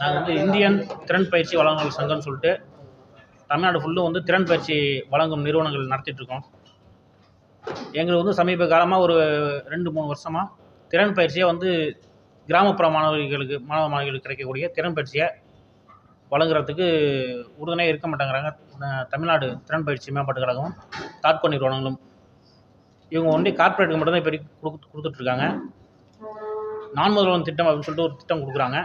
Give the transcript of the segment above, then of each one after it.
நாங்கள் வந்து இந்தியன் திறன் பயிற்சி வழங்குநர்கள் சங்கம்னு சொல்லிட்டு தமிழ்நாடு ஃபுல்லும் வந்து திறன் பயிற்சி வழங்கும் நிறுவனங்கள் நடத்திட்டு இருக்கோம். எங்களுக்கு வந்து சமீப காலமாக ஒரு ரெண்டு மூணு வருஷமாக திறன் பயிற்சியை வந்து கிராமப்புற மாணவர்களுக்கு மாணவ மாணவிகளுக்கு கிடைக்கக்கூடிய திறன் பயிற்சியை வழங்குறதுக்கு உறுதுணையாக இருக்க மாட்டேங்கிறாங்க. தமிழ்நாடு திறன் பயிற்சி மேம்பாட்டு கழகமும் தாட்கோ நிறுவனங்களும். இவங்க ஒன்லி கார்ப்பரேட்டுக்கு மட்டும்தான் இப்போ கொடுத்து கொடுத்துட்ருக்காங்க நான் முதல்வன் திட்டம் அப்படின்னு சொல்லிட்டு ஒரு திட்டம் கொடுக்குறாங்க.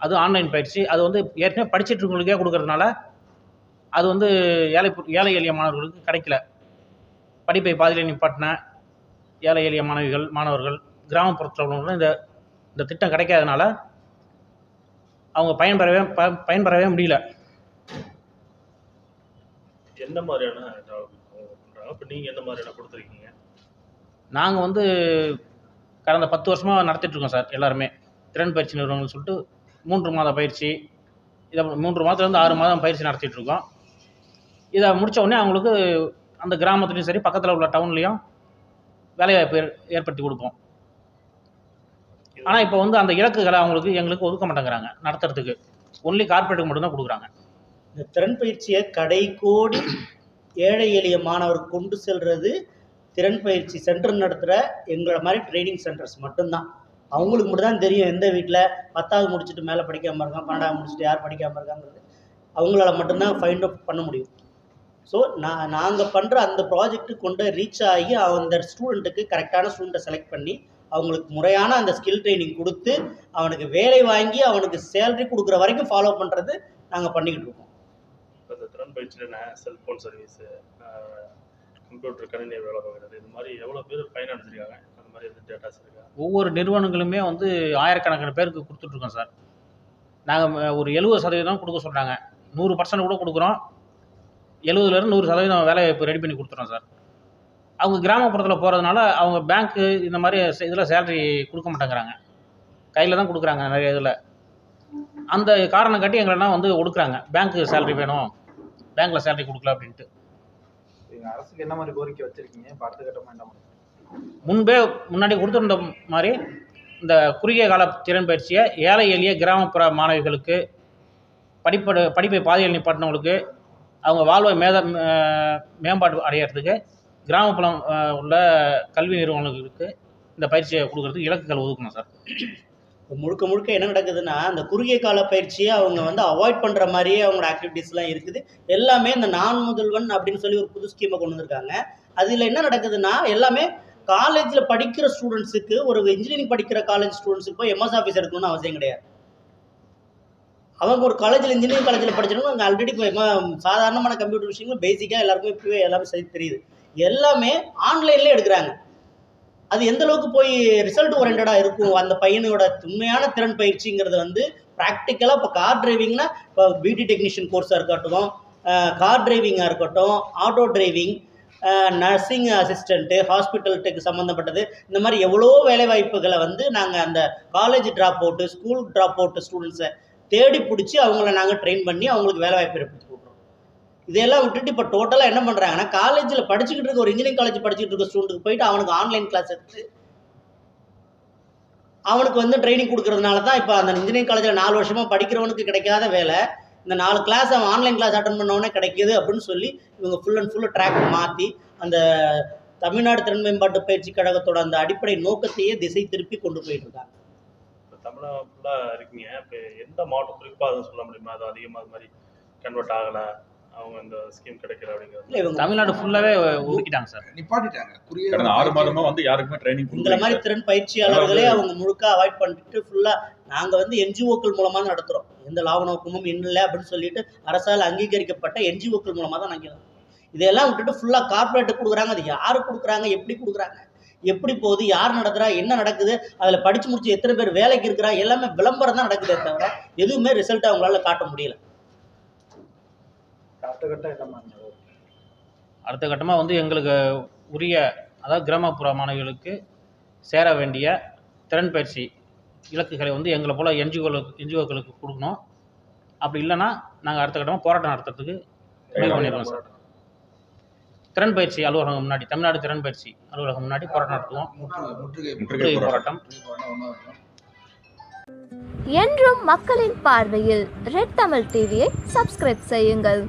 அது ஆன்லைன் பயிற்சி. அது வந்து ஏற்கனவே படிச்சிட்டு இருக்கவங்களுக்கே கொடுக்கறதுனால அது வந்து ஏழை ஏழை எளிய மாணவர்களுக்கு கிடைக்கல. படிப்பை பாதியில் நிப்பாட்டின ஏழை எளிய மாணவிகள் மாணவர்கள் கிராமப்புறத்தில் உள்ளவங்களும் இந்த இந்த திட்டம் கிடைக்காதனால அவங்க பயன்பெறவே ப பயன்பெறவே முடியல. என்ன மாதிரியான இப்போ நீங்க என்ன மாதிரியான கொடுத்துருக்கீங்க? நாங்கள் வந்து கடந்த பத்து வருஷமாக நடத்திட்டு இருக்கோம் சார் எல்லாருமே. திறன் பயிற்சி நிறுவனங்கள்னு சொல்லிட்டு மூன்று மாத பயிற்சி இதை மூன்று மாதத்துலேருந்து ஆறு மாதம் பயிற்சி நடத்திட்டு இருக்கோம் இதை முடித்த உடனே அவங்களுக்கு அந்த கிராமத்துலேயும் சரி பக்கத்தில் உள்ள டவுன்லேயும் வேலைவாய்ப்பு ஏற்- ஏற்படுத்தி கொடுப்போம். ஆனால் இப்போ வந்து அந்த இலக்குகளை அவங்களுக்கு எங்களுக்கு ஒதுக்க மாட்டேங்கிறாங்க நடத்துறதுக்கு. ஒன்லி கார்ப்பரேட்டுக்கு மட்டும்தான் கொடுக்குறாங்க. இந்த திறன் பயிற்சியை கடை கோடி ஏழை எளிய மாணவர் கொண்டு செல்வது திறன் பயிற்சி சென்டர் நடத்துகிற எங்களை மாதிரி ட்ரைனிங் சென்டர்ஸ் மட்டும்தான். அவங்களுக்கு மட்டும் தான் தெரியும் எந்த வீட்டில் பத்தாவது முடிச்சுட்டு மேலே படிக்காமல் இருக்கான் பன்னெண்டாவது முடிச்சுட்டு யார் படிக்காமல் இருக்காங்கிறது. அவங்களால மட்டும்தான் ஃபைண்ட் அவுட் பண்ண முடியும். ஸோ நான் நாங்கள் பண்ணுற அந்த ப்ராஜெக்ட்டு கொண்டு ரீச் ஆகி அந்த ஸ்டூடெண்ட்டுக்கு கரெக்டான ஸ்டூடெண்ட்டை செலக்ட் பண்ணி அவங்களுக்கு முறையான அந்த ஸ்கில் ட்ரைனிங் கொடுத்து அவனுக்கு வேலை வாங்கி அவனுக்கு சேலரி கொடுக்குற வரைக்கும் ஃபாலோ பண்ணுறது நாங்கள் பண்ணிக்கிட்டு இருக்கோம். இப்போ இந்த திறன் பயிற்சியில் செல்ஃபோன் சர்வீஸு கம்ப்யூட்டர் கணினி வேலை பார்க்குறது இது மாதிரி எவ்வளோ பேர் பயனடைஞ்சிருக்காங்க அந்த மாதிரி எந்த டேட்டாஸ் இருக்கா? ஒவ்வொரு நிறுவனங்களுமே வந்து ஆயிரக்கணக்கான பேருக்கு கொடுத்துட்ருக்கோம் சார். நாங்கள் ஒரு எழுபது சதவீதம் கொடுக்க சொல்கிறாங்க நூறு பர்சன்ட் கூட கொடுக்குறோம். எழுபதுலேருந்து நூறு சதவீதம் வேலை வாய்ப்பு ரெடி பண்ணி கொடுத்துறோம் சார். அவங்க கிராமப்புறத்தில் போகிறதுனால அவங்க பேங்க்கு இந்த மாதிரி இதில் சேலரி கொடுக்க மாட்டேங்கிறாங்க. கையில் தான் கொடுக்குறாங்க நிறைய இதில். அந்த காரணம் காட்டி எங்களெல்லாம் வந்து ஒடுக்குறாங்க. பேங்க்கு சேலரி வேணும். பேங்க்கில் சேலரி கொடுக்கல அப்படின்ட்டு. அரசுக்கு என்ன மாதிரி கோரிக்கை வச்சிருக்கீங்க? இப்ப அடுத்த கட்டமா என்ன முன்பே முன்னாடி கொடுத்துருந்த மாதிரி இந்த குறுகிய கால திறன் பயிற்சியை ஏழை எளிய கிராமப்புற மாணவிகளுக்கு படிப்படு படிப்பை பாதையில் நிப்பாட்டினவங்களுக்கு அவங்க வாழ்வை மேத மேம்பாடு அடையிறதுக்கு கிராமப்புறம் உள்ள கல்வி நிறுவனங்களுக்கு இந்த பயிற்சியை கொடுக்கறதுக்கு இலக்குகள் ஒதுக்கணும் சார். இப்போ முழுக்க முழுக்க என்ன நடக்குதுன்னா அந்த குறுகிய கால பயிற்சியை அவங்க வந்து அவாய்ட் பண்ணுற மாதிரியே அவங்களோட ஆக்டிவிட்டீஸ்லாம் இருக்குது. எல்லாமே இந்த நான் முதல்வன் அப்படின்னு சொல்லி ஒரு புது ஸ்கீமை கொண்டு வந்திருக்காங்க. அதில் என்ன நடக்குதுன்னா எல்லாமே காலேஜில் படிக்கிற ஸ்டூடெண்ட்ஸுக்கு ஒரு இன்ஜினியரிங் படிக்கிற காலேஜ் ஸ்டூடெண்ட்ஸுக்கு போய் எம்எஸ் ஆஃபீஸ் எடுக்கணும்னு அவசியம் கிடையாது. அவங்க ஒரு காலேஜில் இன்ஜினியரிங் காலேஜில் படிச்சிருக்கோம் அங்கே ஆல்ரெடி சாதாரணமான கம்ப்யூட்டர் விஷயங்கள் பேசிக்காக எல்லாருக்குமே இப்போவே எல்லாமே சரி தெரியுது. எல்லாமே ஆன்லைன்லேயே எடுக்கிறாங்க. அது எந்த அளவுக்கு போய் ரிசல்ட் ஓரியன்டாக இருக்கும்? அந்த பையனோட உண்மையான திறன் பயிற்சிங்கிறது வந்து ப்ராக்டிக்கலாக இப்போ கார் டிரைவிங்னா இப்போ பியூட்டி டெக்னீஷியன் கோர்ஸாக இருக்கட்டும் கார் டிரைவிங்காக இருக்கட்டும் auto driving nursing assistant hospital tech சம்மந்தப்பட்டது இந்த மாதிரி எவ்வளோ வேலைவாய்ப்புகளை வந்து நாங்கள் அந்த college drop out school drop out ஸ்டூடெண்ட்ஸை தேடி பிடிச்சி அவங்கள நாங்கள் ட்ரெயின் பண்ணி அவங்களுக்கு வேலைவாய்ப்பு ஏற்படுத்தி கொடுக்குறோம். இதெல்லாம் விட்டுட்டு இப்போ டோட்டலாக என்ன பண்ணுறாங்கன்னா காலேஜில் படிச்சுக்கிட்டு இருக்க ஒரு இன்ஜினியரிங் காலேஜ் படிச்சுக்கிட்டு இருக்க ஸ்டூடெண்ட்டுக்கு போயிட்டு அவனுக்கு ஆன்லைன் கிளாஸ் எடுத்து அவனுக்கு வந்து ட்ரைனிங் கொடுக்கறதுனால தான் இப்போ அந்த இன்ஜினியரிங் காலேஜில் நாலு வருஷமாக படிக்கிறவனுக்கு கிடைக்காத வேலை. இந்த நாலு கிளாஸ் அவன் ஆன்லைன் கிளாஸ் அட்டன் பண்ணவொடனே கிடைக்கிது அப்படின்னு சொல்லி இவங்க ஃபுல் அண்ட் ஃபுல்லு ட்ராக் மாற்றி அந்த தமிழ்நாடு திறன் மேம்பாட்டு பயிற்சி கழகத்தோட அந்த அடிப்படை நோக்கத்தையே திசை திருப்பி கொண்டு போயிட்டு இருக்காங்க. இப்போ தமிழ்நாடு ஃபுல்லாக இருக்கீங்க. இப்போ எந்த மாவட்டம் குறிப்பாக சொல்ல முடியுமா? அது அதிகமாக அது மாதிரி கன்வெர்ட் ஆகலை. அவங்க இந்த ஸ்கீம் கிடைக்கல அப்படிங்கிறது. இல்லை இவங்க தமிழ்நாடு ஃபுல்லாகவே ஒதுக்கிட்டாங்க சார். நிப்பாட்டிட்டாங்க. கடந்த ஆறு மாதமா வந்து யாருக்குமே ட்ரைனிங் உங்களை மாதிரி திறன் பயிற்சியாளர்களே அவங்க முழுக்க அவாய்ட் பண்ணிட்டு ஃபுல்லாக நாங்கள் வந்து என்ஜிஓக்கள் மூலமாக தான் நடத்துகிறோம் எந்த லாப நோக்கமும் இல்லை அப்படின்னு சொல்லிட்டு அரசால் அங்கீகரிக்கப்பட்ட என்ஜிஓக்கள் மூலமாக தான் நாங்கள் இதெல்லாம் விட்டுட்டு ஃபுல்லாக கார்ப்பரேட்டு கொடுக்குறாங்க. அது யாரு கொடுக்குறாங்க? எப்படி கொடுக்குறாங்க? எப்படி போகுது? யார் நடத்துகிறா என்ன நடக்குது? அதில் படித்து முடிச்சு எத்தனை பேர் வேலைக்கு இருக்கிறா எல்லாமே விளம்பரம் தான் நடக்குதே தவிர எதுவுமே ரிசல்ட் அவங்களால காட்ட முடியல. அடுத்த கட்டம் என்ன மாதிரி அடுத்த கட்டமாக வந்து எங்களுக்கு உரிய அதாவது கிராமப்புற மாணவிகளுக்கு சேர வேண்டிய திறன் பயிற்சி இலக்குகளை வந்து எங்களை போல் என்ஜிஓக்களுக்கு என்ஜிஓக்களுக்கு கொடுக்கணும். அப்படி இல்லைன்னா நாங்கள் அடுத்த கட்டமாக போராட்டம் நடத்துறதுக்கு முடிவு பண்ணிடுவோம் சார். திறன் பயிற்சி அலுவலகம் முன்னாடி தமிழ்நாடு திறன் பயிற்சி அலுவலகம் முன்னாடி போராட்டம் நடத்துவோம். முற்றுகை போராட்டம். என்றும் மக்களின் பார்வையில் ரெட் தமிழ் டிவியை சப்ஸ்கிரைப் செய்யுங்கள்.